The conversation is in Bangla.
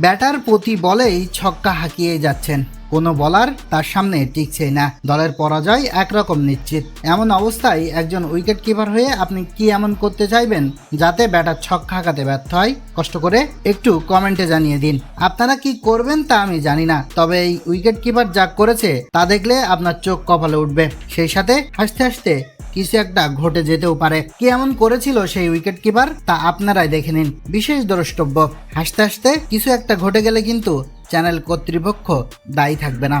ব্যাটার প্রতি বলেই ছক্কা হাঁকিয়ে যাচ্ছেন। কোনো বলার তার সামনে টিকছেই না। দলের পরাজয় একরকম নিশ্চিত। এমন অবস্থায় একজন উইকেট কিপার হয়ে আপনি কি এমন করতে চাইবেন যাতে ব্যাটার ছক্কা হাঁকাতে ব্যর্থ হয়? কষ্ট করে একটু কমেন্টে জানিয়ে দিন। আপনারা কি করবেন তা আমি জানি না। তবে এই উইকেট কিপার যা করেছে তা দেখলে আপনার চোখ কপালে উঠবে। সেই সাথে হাসতে হাসতে কিছু একটা ঘটে যেতেও পারে। কি এমন করেছিল সেই উইকেট কিপার, তা আপনারাই দেখে নিন। বিশেষ দ্রষ্টব্য, হাসতে হাসতে কিছু একটা ঘটে গেলে কিন্তু চ্যানেল কর্তৃপক্ষ দায়ী থাকবে না।